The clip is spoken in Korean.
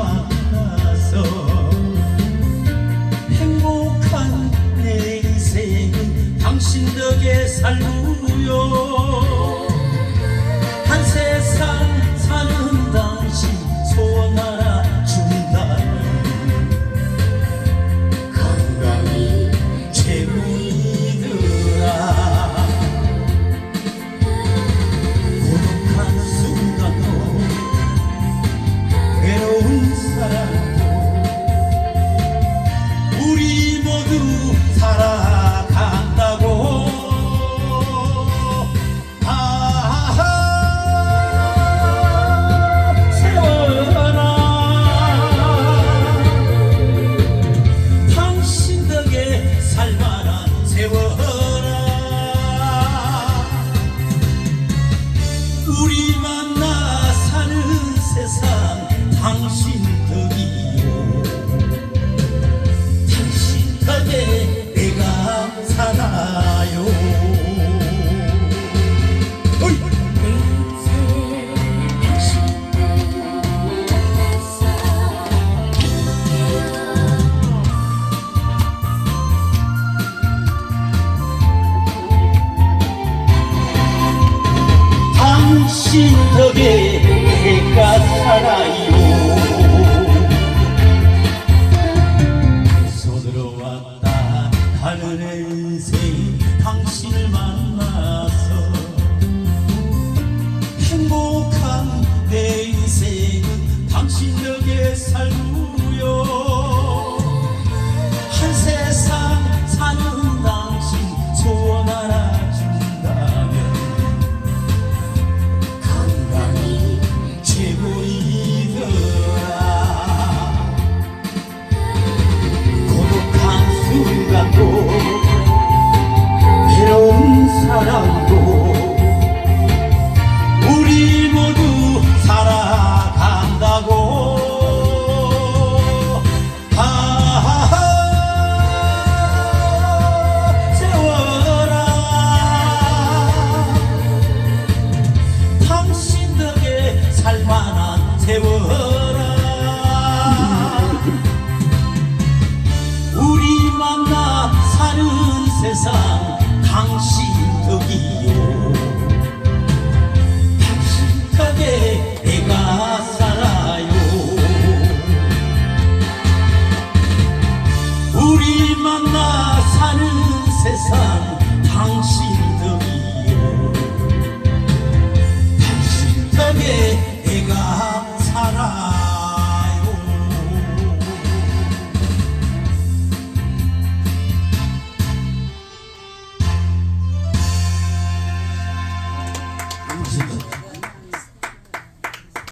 만나서 행복한 내 인생은 당신 덕에 살고요. 한 세상 속에 내가 살아요. 손으로 왔다 가는 인생 당신을 만나서 행복한 내일 세워라. 우리 만나 사는 세상 당신 덕이요. 당신 덕에 내가 살아요. 우리 만나 사는 세상 谢谢。